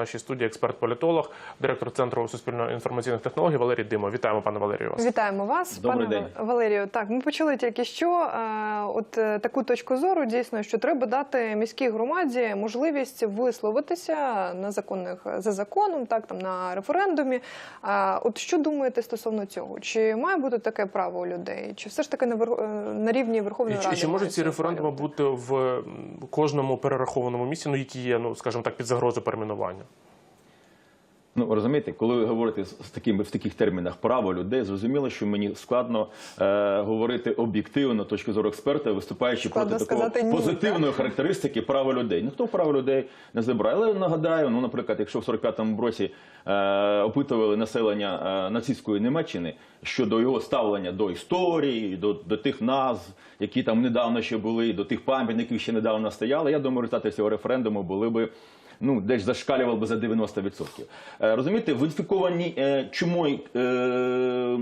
нашій студії експерт-політолог, директор центру суспільно-інформаційних технологій Валерій Димо. Вітаємо, пане Валерію. Вас. Вітаємо вас, Добрий пане день. Валерію. Так, ми почули тільки що. е, От е, таку точку зору дійсно, що треба дати міській громаді можливість висловитися на законних за законом, так там на референдумі. А От що думаєте стосовно цього? Чи має бути таке право у людей? Чи все ж таки на вер- на рівні Верховної чи, Ради? чи можуть ці референдуми бути в кожному перерахованому місці, ну які є, ну скажімо так, під загрозою перейменування? Ну розумієте, коли ви говорите з такими в таких термінах право людей, зрозуміло, що мені складно е, говорити об'єктивно точки зору експерта, виступаючи Складно проти такого ні, позитивної характеристики права людей. Ніхто право людей не забирає. Але нагадаю, ну наприклад, якщо в 45-му році е, опитували населення е, нацистської Німеччини щодо його ставлення до історії, до, до тих назв, які там недавно ще були, до тих пам'ятників, які ще недавно стояли, я думаю, результати цього референдуму були би ну, десь зашкалював би за 90%. Е, Розумієте, верифіковані е, чумою е,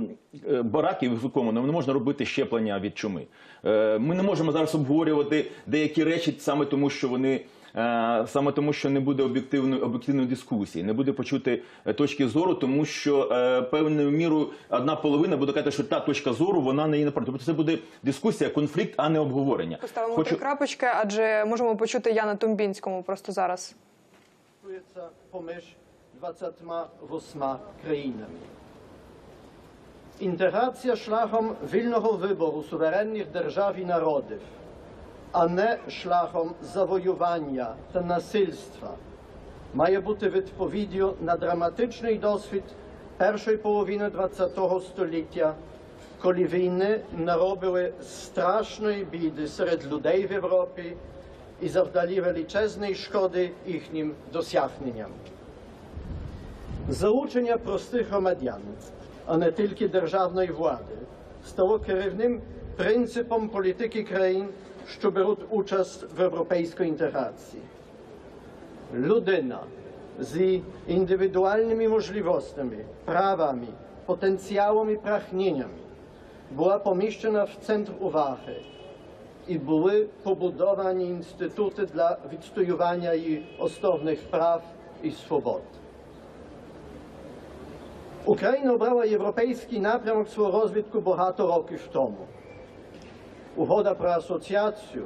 бараки верифіковані, не можна робити щеплення від чуми. Ми не можемо зараз обговорювати деякі речі саме тому, що вони. Саме тому, що не буде об'єктивної об'єктивної дискусії, не буде почути точки зору, тому що е, певною мірою одна половина буде казати, що та точка зору вона не є напроти. Тобто це буде дискусія, конфлікт, а не обговорення. Поставимо Хочу- три крапочки, адже можемо почути Яна Тумбінському просто зараз. Стосується поміж 28 країнами. Інтеграція шляхом вільного вибору суверенних держав і народів, а не шляхом завоювання та насильства, має бути відповіддю на драматичний досвід першої половини ХХ століття, коли війни наробили страшної біди серед людей в Європі і завдали величезної шкоди їхнім досягненням. Залучення простих громадян, а не тільки державної влади, стало керівним принципом політики країн, що беруть участь в європейській інтеграції. Людина з індивідуальними можливостями, правами, потенціалом і прагненнями була поміщена в центр уваги і були побудовані інститути для відстоювання її основних прав і свобод. Україна обрала європейський напрямок свого розвитку багато років тому. Угода про асоціацію,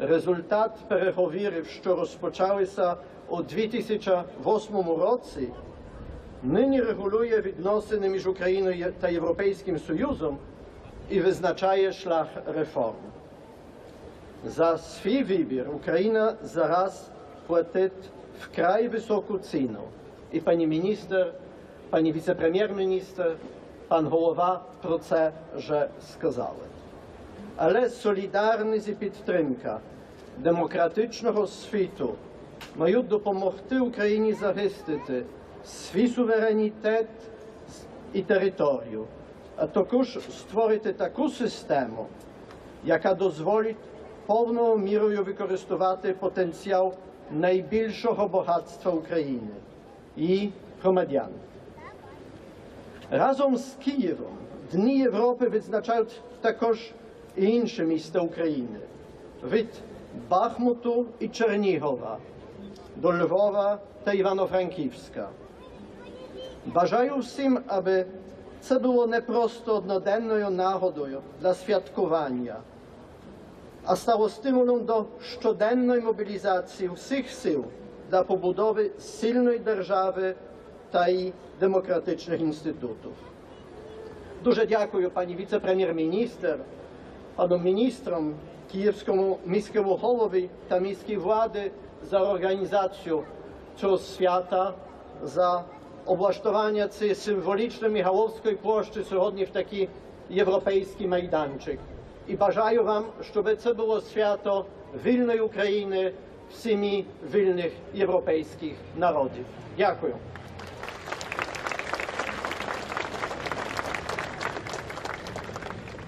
результат переговорів, що розпочалися у 2008 році, нині регулює відносини між Україною та Європейським Союзом і визначає шлях реформ. За свій вибір Україна зараз платить вкрай високу ціну. І пані міністр, пані віце-прем'єр-міністр, пан голова про це вже сказали. Але солідарність і підтримка демократичного світу мають допомогти Україні захистити свій суверенітет і територію, а також створити таку систему, яка дозволить повною мірою використовувати потенціал найбільшого багатства України і громадян. Разом з Києвом Дні Європи відзначають також і інші міста України від Бахмуту і Чернігова до Львова та Івано-Франківська. Бажаю всім, аби це було не просто одноденною нагодою для святкування, а стало стимулом до щоденної мобілізації всіх сил для побудови сильної держави та й демократичних інститутів. Дуже дякую пані віце-прем'єр-міністр, пану міністрам, київському міському голові та міській влади за організацію цього свята, за облаштування цієї символічної Мігаловської площі сьогодні в такий європейський майданчик. І бажаю вам, щоб це було свято вільної України в сім'ї вільних європейських народів. Дякую.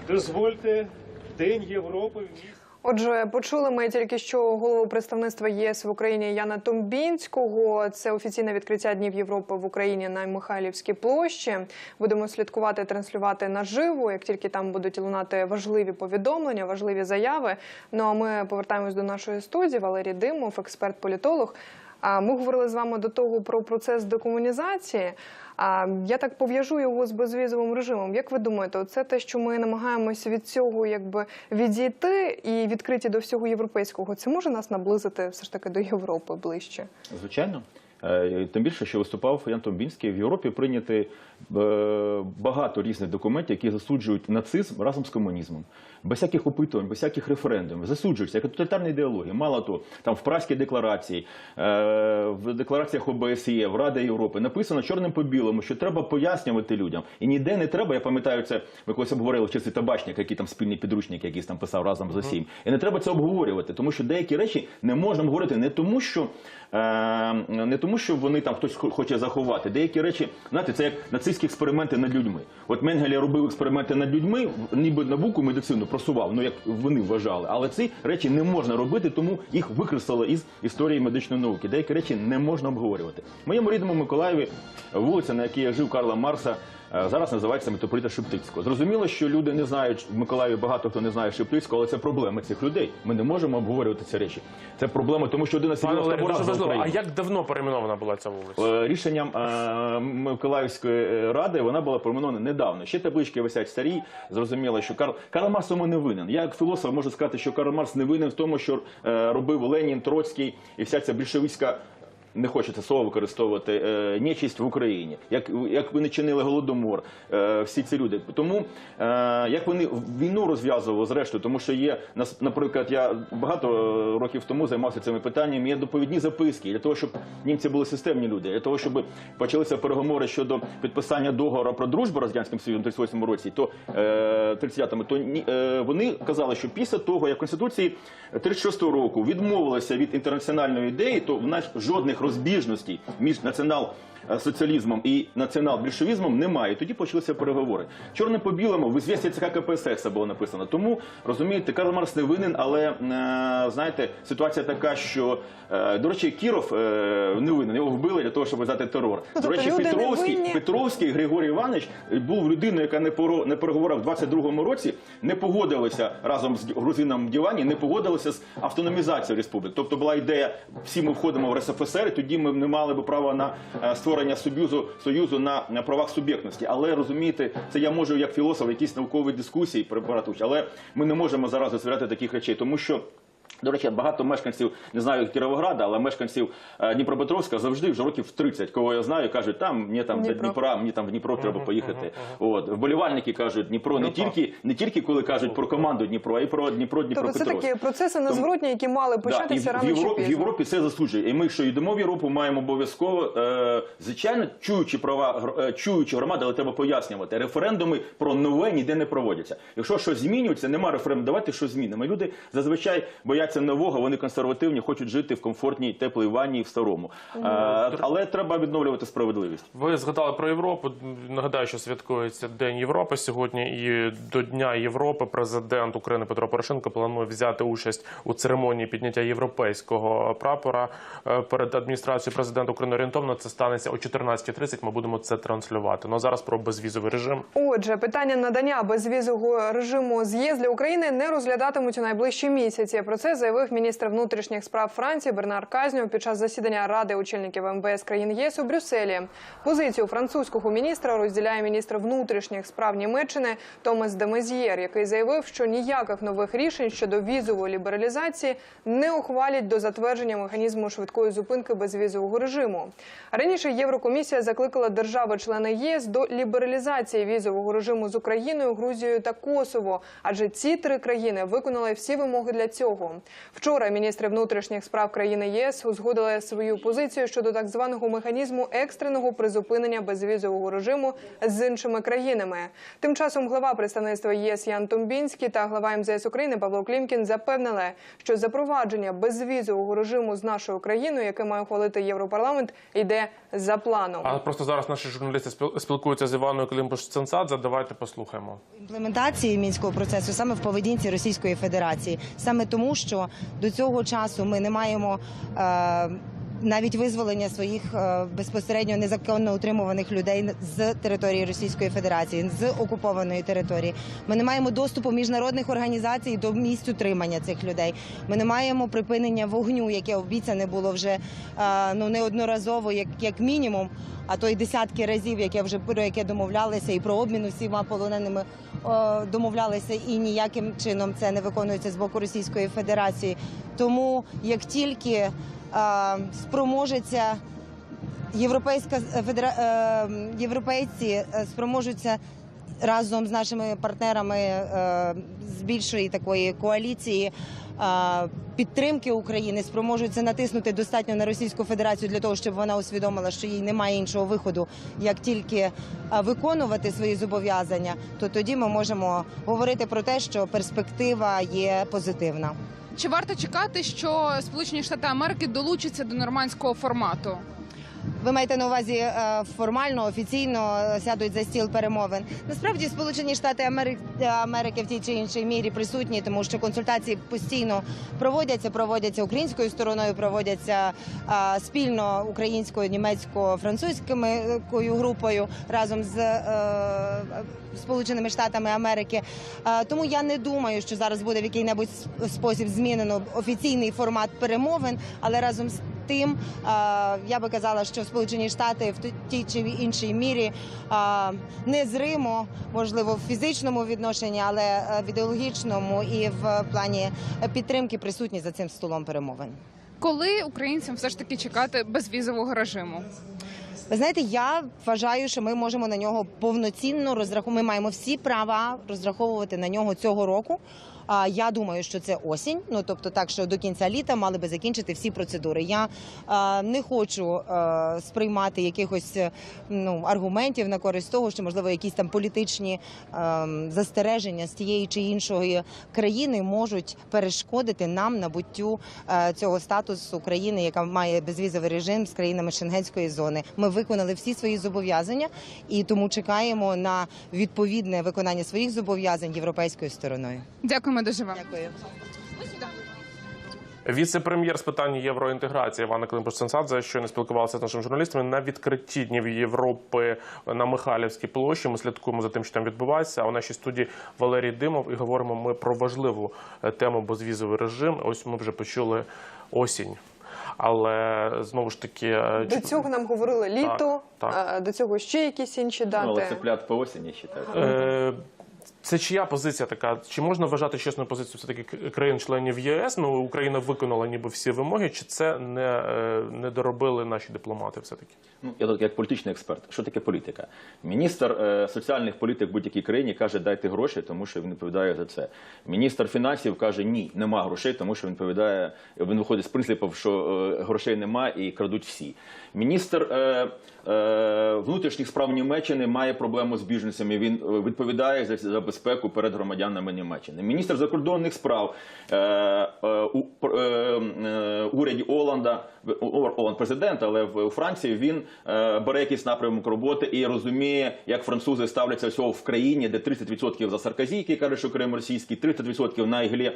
Дозвольте День Європи в місті. Отже, почули ми тільки що голову представництва ЄС в Україні Яна Томбінського. Це офіційне відкриття Днів Європи в Україні на Михайлівській площі. Будемо слідкувати, транслювати наживо, як тільки там будуть лунати важливі повідомлення, важливі заяви. Ну а ми повертаємось до нашої студії. Валерій Димов, експерт-політолог. Ми говорили з вами до того про процес декомунізації. Я так пов'яжу його з безвізовим режимом. Як ви думаєте, це те, що ми намагаємося від цього якби відійти і відкриті до всього європейського, це може нас наблизити все ж таки до Європи ближче? Звичайно. Е, Тим більше, що виступав Ян Томбінський, в Європі прийняти е, багато різних документів, які засуджують нацизм разом з комунізмом. Без всяких опитувань, без всяких референдумів. Засуджуються як тоталітарна ідеологія. Мало того, там в Празькій декларації, е, в деклараціях ОБСЄ, в Раді Європи написано чорним по білому, що треба пояснювати людям. І ніде не треба. Я пам'ятаю, це ми колись обговорили в часи табачник, який там спільний підручник, якийсь там писав разом з усім. І не треба це обговорювати, тому що деякі речі не можна обговорити не тому, що не тому, що вони там хтось хоче заховати. Деякі речі, знаєте, це як нацистські експерименти над людьми. От Менгеле робив експерименти над людьми, ніби науку медицину просував, ну як вони вважали. Але ці речі не можна робити, тому їх викреслили із історії медичної науки. Деякі речі не можна обговорювати. В моєму рідному Миколаєві вулиця, на якій я жив Карла Марса. Е, Зараз називається митрополита Шептицького. Зрозуміло, що люди не знають в Миколаєві багато хто не знає Шептицького, але це проблеми цих людей. Ми не можемо обговорювати ці речі. Це проблема, тому що 11 Пане років дуже за важливо. А як давно перейменована була ця вулиця? Е, Рішенням е, Миколаївської ради вона була перейменована недавно. Ще таблички висять старі. Зрозуміло, що Карл Карл Марс не винен. Я як філософ можу сказати, що Карл Марс не винен в тому, що е, робив Ленін, Троцький і вся ця більшовицька. Не хочеться слово використовувати е, нечисть в Україні, як, як вони чинили голодомор, е, всі ці люди. Тому е, як вони війну розв'язували зрештою, тому що є наприклад, я багато е, років тому займався цими питаннями. Є доповідні записки для того, щоб німці були системні люди, для того, щоб почалися переговори щодо підписання договору про дружбу радянським союзом в 38 році, то е, 30-му, то вони казали, що після того, як конституції 36 року відмовилися від інтернаціональної ідеї, то в нас жодних розбіжностей між націонал. Соціалізмом і націонал-більшовізмом немає. Тоді почалися переговори. Чорне по білому в зв'язці ЦК КПСС було написано. Тому розумієте, Карл Марс не винен, але е, знаєте, ситуація така, що е, до речі, Кіров е, не винен. Його вбили для того, щоб взяти терор. Ну, До тобто речі, Петровський. Петровський Григорій Іванович був людиною, яка не поро не переговорах в 22-му році, не погодилася разом з грузином Дівані, не погодилася з автономізацією республік. Тобто була ідея, всі ми входимо в РСФСР, і тоді ми не мали би права на е, створення союзу союзу на, на правах суб'єктності. Але розумієте, це я можу як філософ якісь наукові дискусії прибирати але ми не можемо зараз розглядати таких речей, тому що. До речі, багато мешканців не знаю Кіровограда, але мешканців е, Дніпропетровська завжди вже років 30, кого я знаю, кажуть, там мені там Дніпро. до Дніпра, мені там в Дніпро треба поїхати. От вболівальники кажуть, Дніпро не тільки не тільки коли кажуть про команду Дніпро, а й про Дніпро Тобто це такі процеси незворотні, які мали Да, і початися в, рано в, чи Європі, в. Європі це засуджує. І ми, що йдемо в Європу, маємо обов'язково, е, звичайно, чуючи права, е, чуючи громади, але треба пояснювати. Референдуми про нове ніде не проводяться. Якщо щось змінюється, нема референдуму, давайте щось змінимо. Люди зазвичай бояться нового, вони консервативні, хочуть жити в комфортній теплій ванні в старому. Е, але треба відновлювати справедливість. Ви згадали про Європу. Нагадаю, що святкується День Європи сьогодні. І до Дня Європи президент України Петро Порошенко планує взяти участь у церемонії підняття європейського прапора е, перед адміністрацією президента України. Орієнтовно це станеться о 14.30. Ми будемо це транслювати. Ну а зараз про безвізовий режим. Отже, питання надання безвізового режиму з ЄС для України не розглядатимуть у найближчі місяці. Про це заявив міністр внутрішніх справ Франції Бернар Казньо під час засідання Ради очільників МВС країн ЄС у Брюсселі. Позицію французького міністра розділяє міністр внутрішніх справ Німеччини Томас Демезьєр, який заявив, що ніяких нових рішень щодо візової лібералізації не ухвалять до затвердження механізму швидкої зупинки безвізового режиму. Раніше Єврокомісія закликала держави-члени ЄС до лібералізації візового режиму з Україною, Грузією та Косово, адже ці три країни виконали всі вимоги для цього. Вчора міністри внутрішніх справ країни ЄС узгодили свою позицію щодо так званого механізму екстреного призупинення безвізового режиму з іншими країнами. Тим часом глава представництва ЄС Ян Томбінський та глава МЗС України Павло Клімкін запевнили, що запровадження безвізового режиму з нашою країною, яке має ухвалити Європарламент, йде за планом. А просто зараз наші журналісти спіл- спілкуються з Іваною Климпуш-Ценцадзе. Давайте послухаємо. імплементації мінського процесу саме в поведінці Російської Федерації, саме тому, що до цього часу ми не маємо. Е, навіть визволення своїх е, безпосередньо незаконно утримуваних людей з території Російської Федерації, з окупованої території. Ми не маємо доступу міжнародних організацій до місць утримання цих людей. Ми не маємо припинення вогню, яке обіцяне було вже е, ну неодноразово, як, як мінімум. А то й десятки разів, яке вже про яке домовлялися, і про обмін усіма полоненими домовлялися, і ніяким чином це не виконується з боку Російської Федерації. Тому як тільки е, спроможеться європейська е, європейці е, спроможуться разом з нашими партнерами е, з більшої такої коаліції. Підтримки України спроможуться натиснути достатньо на Російську Федерацію для того, щоб вона усвідомила, що їй немає іншого виходу, як тільки виконувати свої зобов'язання, то тоді ми можемо говорити про те, що перспектива є позитивна. Чи варто чекати, що Сполучені Штати Америки долучаться до нормандського формату? Ви маєте на увазі е, формально, офіційно е, сядуть за стіл перемовин. Насправді, Сполучені Штати Америки, Америки в тій чи іншій мірі присутні, тому що консультації постійно проводяться, проводяться українською стороною, проводяться е, спільно українською, німецько-французькою групою разом з е, Сполученими Штатами Америки. Е, Тому я не думаю, що зараз буде в який-небудь спосіб змінено офіційний формат перемовин, але разом з тим е, я би казала, що Сполучені Штати в тій чи іншій мірі е, незримо, можливо, в фізичному відношенні, але е, в ідеологічному і в плані підтримки присутні за цим столом перемовин. Коли українцям все ж таки чекати безвізового режиму? Ви знаєте, я вважаю, що ми можемо на нього повноцінно розраховувати. Ми маємо всі права розраховувати на нього цього року. А я думаю, що це осінь. Ну тобто, так що до кінця літа мали би закінчити всі процедури. Я е, не хочу е, сприймати якихось е, ну аргументів на користь того, що можливо якісь там політичні застереження з тієї чи іншої країни можуть перешкодити нам набуттю цього статусу України, яка має безвізовий режим з країнами Шенгенської зони. Ми виконали всі свої зобов'язання і тому чекаємо на відповідне виконання своїх зобов'язань європейською стороною. Дякуємо дуже вам. Дякую. Віце-прем'єр з питань євроінтеграції Івана Климпуш-Цинцадзе щойно спілкувалася з нашими журналістами на відкритті Днів Європи на Михайлівській площі. Ми слідкуємо за тим, що там відбувається. А у нашій студії Валерій Димов і говоримо ми про важливу е, тему безвізовий режим. Ось ми вже почули осінь. Але знову ж таки е, До чи- цього нам говорили літо, так. до цього ще якісь інші Ну, але це плят по осені ще так. Е, Це чия позиція така? Чи можна вважати чесною позицію все таки країн-членів ЄС? Ну Україна виконала ніби всі вимоги, чи це не, е, не доробили наші дипломати? Все таки Ну, я тут як політичний експерт. Що таке політика? Міністр е, соціальних політик будь-якій країні каже, дайте гроші, тому що він відповідає за це. Міністр фінансів каже, ні, нема грошей, тому що він відповідає. Він виходить з принципу, що е, грошей нема і крадуть всі. Міністр е, е, внутрішніх справ Німеччини має проблему з біженцями. Він е, відповідає за, за безпеку перед громадянами Німеччини. Міністр закордонних справ е, е, у е, е, уряді Оланда, Оланд президент, але в Франції він е, бере якийсь напрямок роботи і розуміє, як французи ставляться всього в країні, де 30% за Сарказі, який каже, що Крим російський, 30% на іглі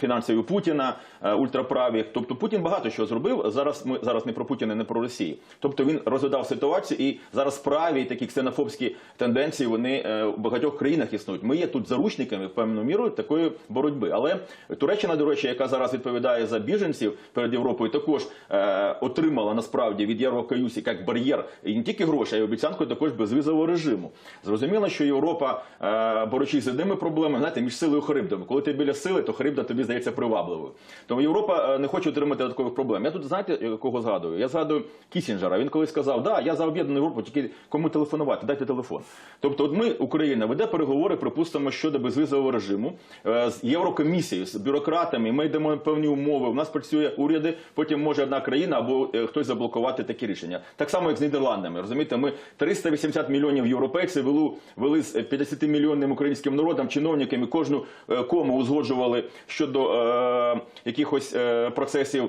фінансові Путіна, е, ультраправі. Тобто Путін багато що зробив. Зараз ми зараз не про Путіна, не про Росію. Тобто він розглядав ситуацію, і зараз праві такі ксенофобські тенденції вони е, в багатьох країнах існують. Є тут заручниками певною мірою такої боротьби. Але Туреччина, до речі, яка зараз відповідає за біженців перед Європою, також е, отримала насправді від Єврокаюсі як бар'єр і не тільки гроші, а й обіцянку також безвізового режиму. Зрозуміло, що Європа, е, борючись з одними проблемами, знаєте, між силою і харибдами. Коли ти біля сили, то харибда тобі здається привабливою. Тому Європа е, не хоче отримати додаткових проблем. Я тут знаєте, е, кого згадую? Я згадую Кісінджера. Він колись сказав, да, я за об'єднану Європу, тільки кому телефонувати, дайте телефон. Тобто, от ми, Україна, веде переговори, припустимо, щодо безвізового режиму е, з Єврокомісією, з бюрократами. Ми йдемо певні умови. У нас працює уряди. Потім може одна країна або е, хтось заблокувати такі рішення. Так само, як з Нідерландами. Розумієте, ми 380 мільйонів європейців вели, вели з 50 мільйонним українським народом, чиновниками кожну е, кому узгоджували щодо е, якихось е, процесів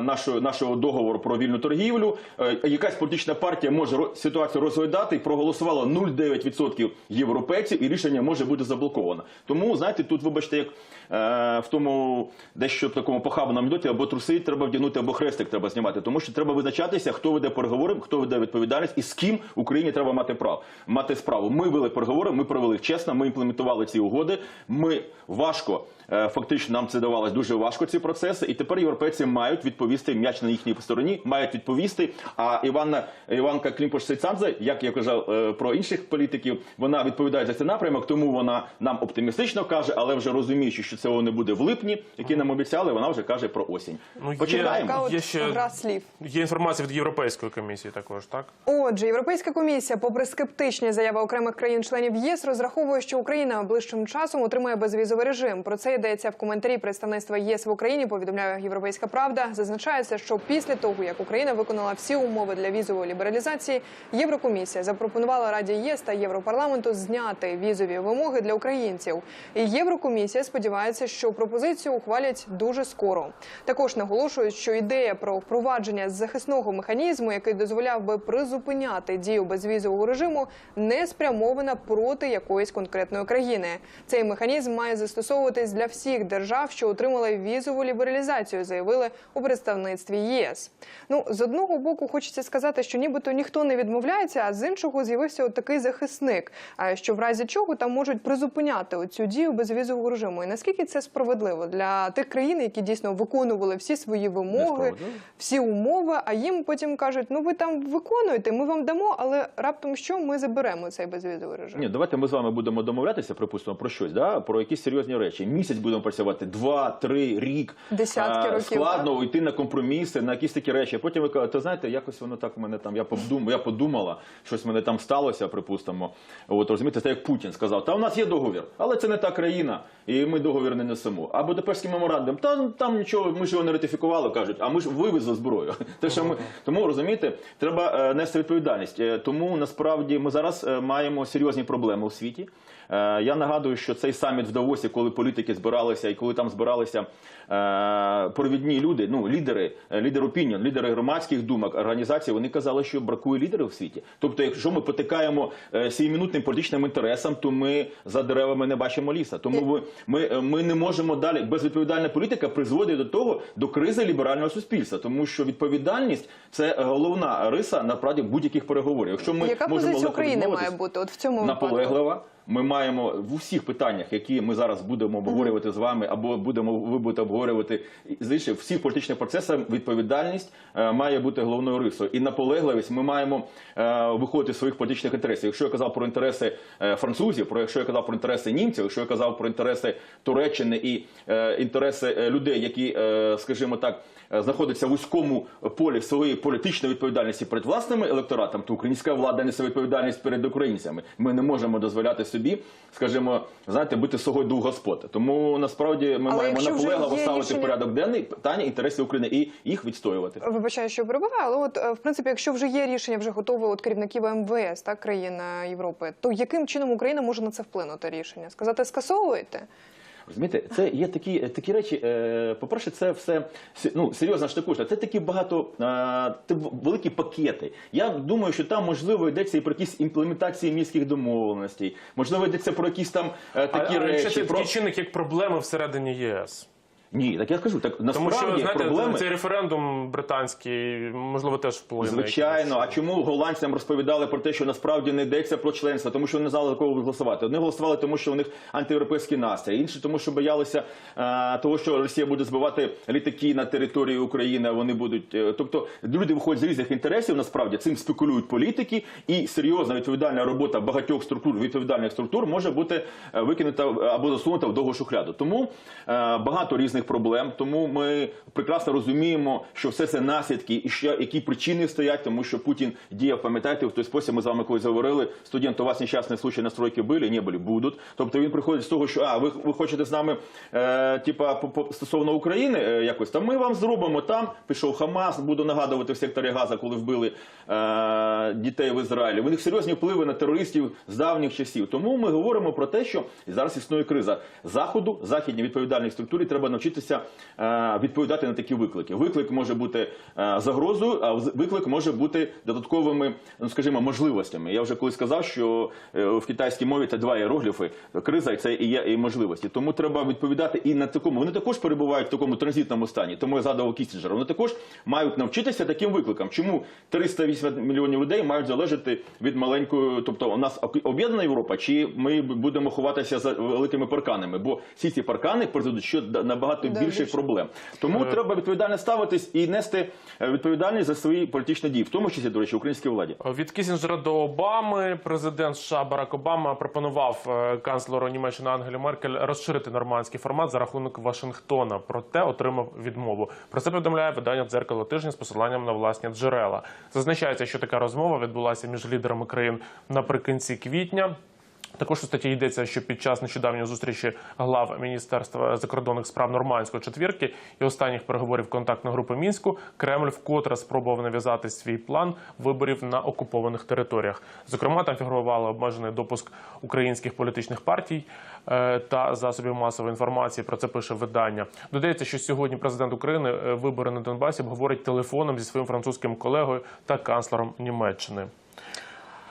нашого, нашого договору про вільну торгівлю. Е, якась політична партія може ситуацію розглядати і проголосувало 0,9% європейців, і рішення може бути заблоковано. Тому знаєте, тут, вибачте, як е, в тому дещо в такому похабному анекдоті, або труси треба вдягнути, або хрестик треба знімати. Тому що треба визначатися, хто веде переговори, хто веде відповідальність і з ким Україні треба мати прав мати справу. Ми вели переговори, ми провели чесно, ми імплементували ці угоди. Ми важко, е, фактично, нам це давалось дуже важко. Ці процеси, і тепер європейці мають відповісти м'яч на їхній стороні, мають відповісти. А Іванна Іванка клімпуш сейцадзе як я казав е, про інших політиків, вона відповідає за цей напрямок, тому вона нам оптимістично каже, але вже розуміючи, що цього не буде в липні, які нам обіцяли, вона вже каже про осінь. Ну, є- Почекаємо. Така от Є ще- гра слів. Є інформація від Європейської комісії також, так? Отже, Європейська комісія, попри скептичні заяви окремих країн-членів ЄС, розраховує, що Україна ближчим часом отримає безвізовий режим. Про це йдеться в коментарі представництва єС в Україні. Повідомляє Європейська Правда. Зазначається, що після того, як Україна виконала всі умови для візової лібералізації, Єврокомісія запропонувала Раді ЄС та Європарламенту зняти візові вимоги для українців. І Єврокомісія сподівається, що пропозицію ухвалять дуже скоро. Також наголошують, що ідея про впровадження захисного механізму, який дозволяв би призупиняти дію безвізового режиму, не спрямована проти якоїсь конкретної країни. Цей механізм має застосовуватись для всіх держав, що отримали візову лібералізацію, заявили у представництві ЄС. Ну з одного боку, хочеться сказати, що нібито ніхто не відмовляється, а з іншого з'явився от такий захисник, що в разі чого там можуть призупиняти оцю дію безвізового режиму. І наскільки це справедливо для тих країн, які дійсно виконували всі свої вимоги, всі умови, а їм потім кажуть: ну ви там виконуєте, ми вам дамо, але раптом що ми заберемо цей безвізовий режим. Ні, давайте ми з вами будемо домовлятися, припустимо, про щось, да? про якісь серйозні речі. Місяць будемо працювати, два, три, рік. Десятки А, років, Складно йти на компроміси, на якісь такі речі. Потім ви кажете, знаєте, якось воно так в мене там. Я подумала, я подумала, щось в мене там сталося, припустимо. От розумієте, це як Путін сказав, та у нас є договір, але це не та країна, і ми договір не несемо. А Будапештський меморандум, та там нічого, ми ж його не ратифікували, кажуть, а ми ж вивезли зброю. Те, що ми тому розумієте, треба е, нести відповідальність. Е, Тому насправді ми зараз е, маємо серйозні проблеми у світі. Е, Я нагадую, що цей саміт в Давосі, коли політики збиралися і коли там збиралися е, провідні люди, ну лідери, е, лідер опініон, лідери громадських думок, організацій, вони казали, що бракує лідерів у світі. Тобто, якщо ми потикаємо сіємінутним політичним інтересам, то ми за деревами не бачимо ліса. Тому ми, ми не можемо далі. Безвідповідальна політика призводить до того до кризи ліберального суспільства, тому що відповідальність це головна риса насправді будь-яких переговорів. Якщо ми Яка можемо позиція України має бути от в цьому випадку? наполеглива. Ми маємо в усіх питаннях, які ми зараз будемо обговорювати з вами, або будемо ви будете обговорювати з інших всіх політичних процесах. Відповідальність е, має бути головною рисою і наполегливість. Ми маємо е, виходити з своїх політичних інтересів. Якщо я казав про інтереси е, французів, про якщо я казав про інтереси німців, якщо я казав про інтереси Туреччини і е, інтереси людей, які, е, скажімо так, знаходяться в вузькому полі своєї політичної відповідальності перед власними електоратом, то українська влада несе відповідальність перед українцями. Ми не можемо дозволяти собі, скажімо, знаєте, бути слугою двох господ. Тому насправді ми Але маємо якщо вже наполегливо є ставити рішення- в порядок денний питання інтересів України і їх відстоювати. Вибачаю, що перебуваю, але от е, в принципі, якщо вже є рішення, вже готове от керівників МВС так країн е, Європи, то яким чином Україна може на це вплинути рішення? Сказати скасовуєте? Розумієте, це є такі, такі речі. Е, по-перше, це все ну, серйозна штукушна. Це такі багато е, великі пакети. Я думаю, що там можливо йдеться і про якісь імплементації міських домовленостей, можливо, йдеться про якісь там е, такі а, а якщо речі. це Про... чинник, як проблеми всередині єС. Ні, так я скажу, так Тому насправді що знаєте, проблеми. цей референдум британський можливо теж вплине. Звичайно, а чому голландцям розповідали про те, що насправді не йдеться про членство, тому що вони не знали, за кого голосувати. Одні голосували, тому що у них антиєвропейський настрій, інші тому, що боялися е, того, що Росія буде збивати літаки на території України. Вони будуть, е, тобто люди виходять з різних інтересів. Насправді цим спекулюють політики, і серйозна відповідальна робота багатьох структур, відповідальних структур може бути е, викинута або засунута в довгу шухляду. Тому е, багато різних проблем. Тому ми прекрасно розуміємо, що все це наслідки і що які причини стоять, тому що Путін діяв, пам'ятаєте, в той спосіб ми з вами колись говорили. Студент, у вас нещасні случаї на стройки були, не були, будуть. Тобто він приходить з того, що а ви, ви хочете з нами, е, типа стосовно України, е, якось там ми вам зробимо там. Пішов Хамас, буду нагадувати в секторі Газа, коли вбили е, дітей в Ізраїлі. У них серйозні впливи на терористів з давніх часів. Тому ми говоримо про те, що зараз існує криза заходу, західній відповідальній структурі треба навчитися навчитися е, відповідати на такі виклики. Виклик може бути е, загрозою, а виклик може бути додатковими, ну скажімо, можливостями. Я вже колись сказав, що е, в китайській мові це два іерогліфи – криза, і це і є і можливості. Тому треба відповідати і на такому. Вони також перебувають в такому транзитному стані. Тому я згадував Кістінджера. Вони також мають навчитися таким викликам. Чому 380 мільйонів людей мають залежати від маленької, тобто у нас об'єднана Європа, чи ми будемо ховатися за великими парканами? Бо всі ці паркани призведуть ще до набагато Да, більших більше. проблем. Тому Е, треба відповідально ставитись і нести е, відповідальність за свої політичні дії, в тому числі, до речі, українській владі. Від Кісінджера до Обами президент США Барак Обама пропонував е, канцлеру Німеччини Ангелі Меркель розширити нормандський формат за рахунок Вашингтона. Проте отримав відмову. Про це повідомляє видання дзеркало тижня з посиланням на власні джерела. Зазначається, що така розмова відбулася між лідерами країн наприкінці квітня. Також у статті йдеться, що під час нещодавньої зустрічі глав Міністерства закордонних справ нормандської четвірки і останніх переговорів контактної групи мінську Кремль вкотре спробував нав'язати свій план виборів на окупованих територіях. Зокрема, там фігурували обмежений допуск українських політичних партій е, та засобів масової інформації. Про це пише видання. Додається, що сьогодні президент України е, вибори на Донбасі обговорить телефоном зі своїм французьким колегою та канцлером Німеччини.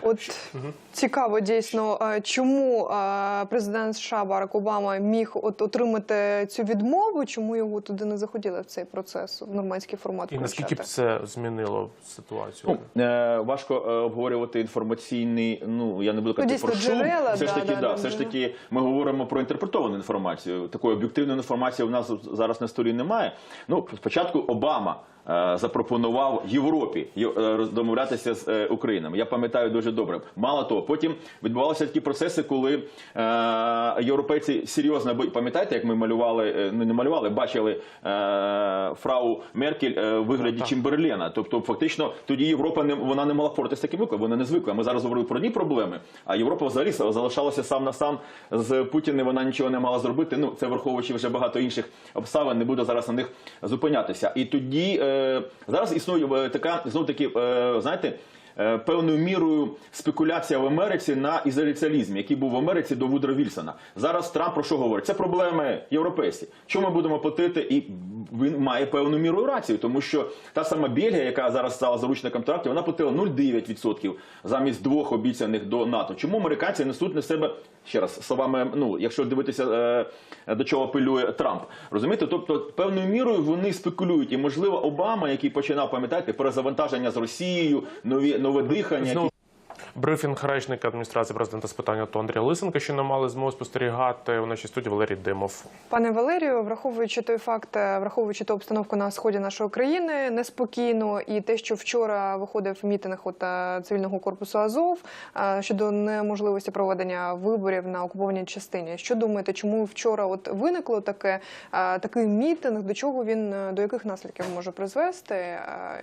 От цікаво дійсно, чому президент США Барак Обама міг от отримати цю відмову, чому його туди не захотіли в цей процес в нормандський формат І наскільки б це змінило ситуацію? Ну, е, важко е, обговорювати інформаційний. Ну я не буду казати дійсно, про шум. джерела, все ж таки, да, да, да, все ж таки, ми говоримо про інтерпретовану інформацію. Такої об'єктивної інформації в нас зараз на столі немає. Ну спочатку Обама. Е, Запропонував Європі е, домовлятися з е, Україною. Я пам'ятаю дуже добре. Мало того, потім відбувалися такі процеси, коли європейці серйозно пам'ятаєте, як ми малювали, ну не малювали, бачили фрау Меркель в вигляді. Чимберлена. Тобто, фактично, тоді Європа не вона не мала впоратися з таким викликом, вона не звикла. Ми зараз говорили про одні проблеми, а Європа взагалі залишалася сам на сам з Путіним. Вона нічого не мала зробити. Ну це враховуючи вже багато інших обставин. Не буду зараз на них зупинятися. І тоді зараз існує е, така знов таки, е, знаєте. е, Певною мірою спекуляція в Америці на ізоляціалізм, який був в Америці до Вудро Вільсона. Зараз Трамп про що говорить? Це проблеми європейські. Що ми будемо платити? І він має певну міру рацію, тому що та сама Бельгія, яка зараз стала заручником Трампа, вона платила 0,9% замість двох обіцяних до НАТО. Чому американці несуть на себе ще раз словами? Ну, якщо дивитися е, до чого апелює Трамп, розумієте? Тобто, певною мірою вони спекулюють, і можливо Обама, який починав пам'ятаєте, перезавантаження з Росією, нові нове дихання. Брифінг речника адміністрації президента з питання АТО Андрія Лисенка, що не мали змогу спостерігати у нашій студії Валерій Димов. Пане Валерію, враховуючи той факт, е, враховуючи ту обстановку на сході нашої країни неспокійно, і те, що вчора виходив мітинг от е, цивільного корпусу Азов е, щодо неможливості проведення виборів на окупованій частині. Що думаєте, чому вчора от виникло таке такий мітинг? До чого він до яких наслідків може призвести?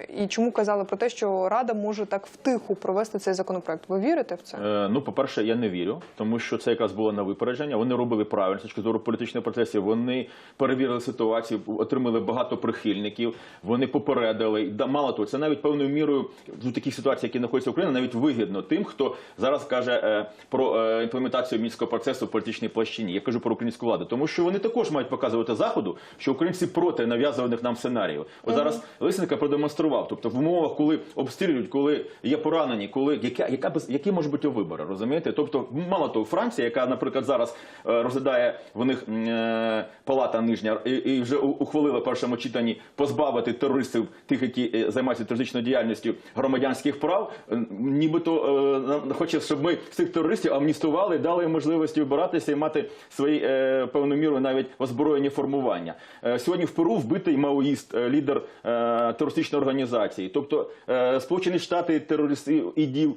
І чому казали про те, що Рада може так втиху провести цей законопроект? Ви вірите в це? Е, Ну, по-перше, я не вірю, тому що це якраз було на випередження. Вони робили правильно з точки зору політичних процесів. Вони перевірили ситуацію, отримали багато прихильників. Вони попередили. Да, мало того, це навіть певною мірою в таких ситуаціях, які знаходяться Україна, навіть вигідно тим, хто зараз каже е, про е, імплементацію мінського процесу в політичній площині. Я кажу про українську владу, тому що вони також мають показувати заходу, що українці проти нав'язуваних нам сценаріїв. От зараз Лисенка продемонстрував. Тобто, в умовах, коли обстрілюють, коли є поранені, коли яка, яка без- які можуть бути вибори, розумієте? Тобто, мало того, Франція, яка, наприклад, зараз е, розглядає в них е, палата нижня і, вже ухвалила в першому читанні позбавити терористів, тих, які е, займаються терористичною діяльністю громадянських прав, нібито хоче, щоб ми цих терористів амністували, дали можливості вибиратися і мати свої певною мірою навіть озброєні формування. Сьогодні в Перу вбитий маоїст, лідер терористичної організації. Тобто Сполучені Штати терористів іділ е,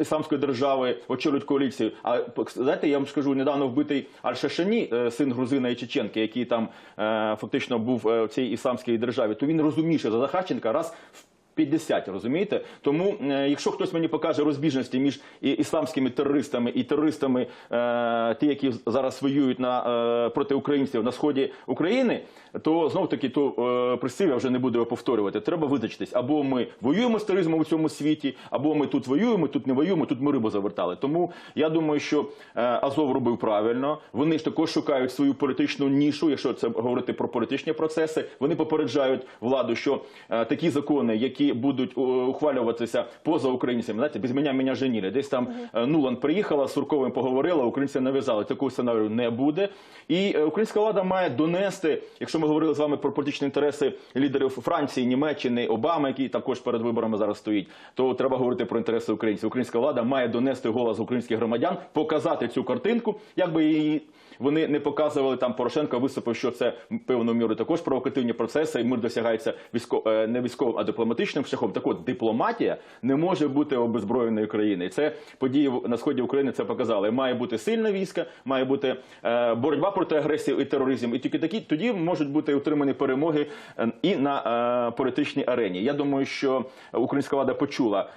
ісламської держави очолюють коаліцію. А знаєте, я вам скажу, недавно вбитий Аль-Шашані, е, син грузина і Чеченки, який там е, фактично був е, в цій ісламській державі, то він розумніше за Захарченка раз в 50, розумієте? Тому, е, якщо хтось мені покаже розбіжності між ісламськими терористами і терористами, е, ті, які зараз воюють на, е, проти українців на сході України, то знов таки е, присів я вже не буду повторювати. Треба визначитись. Або ми воюємо з тероризмом у цьому світі, або ми тут воюємо, тут не воюємо, тут ми рибу завертали. Тому я думаю, що Азов робив правильно. Вони ж також шукають свою політичну нішу, якщо це говорити про політичні процеси. Вони попереджають владу, що такі закони, які будуть е, ухвалюватися поза українцями, знаєте, без мене мене женіли. Десь там е, Нуланд приїхала, з Сурковим поговорила, українці нав'язали. Такого сценарію не буде. І е, українська влада має донести, якщо ми говорили з вами про політичні інтереси лідерів Франції, Німеччини, Обами, який також перед виборами зараз стоїть, то треба говорити про інтереси українців. Українська влада має донести голос українських громадян, показати цю картинку, якби її. Вони не показували там Порошенко виступив, що це певною мірою також провокативні процеси, і мир досягається військо, е, не військовим, а дипломатичним шляхом. Так от дипломатія не може бути обезброєною країни. Це події на сході України це показали. Має бути сильне військо, має бути е, боротьба проти агресії і тероризм. І тільки такі тоді можуть бути отримані перемоги е, і на політичній арені. Я думаю, що українська влада почула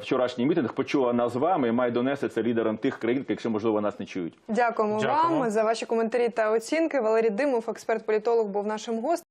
вчорашній мітинг, почула нас з вами і має донести це лідерам тих країн, якщо можливо нас не чують. Дякуємо, Вам за ваші коментарі та оцінки. Валерій Димов, експерт-політолог, був нашим гостем.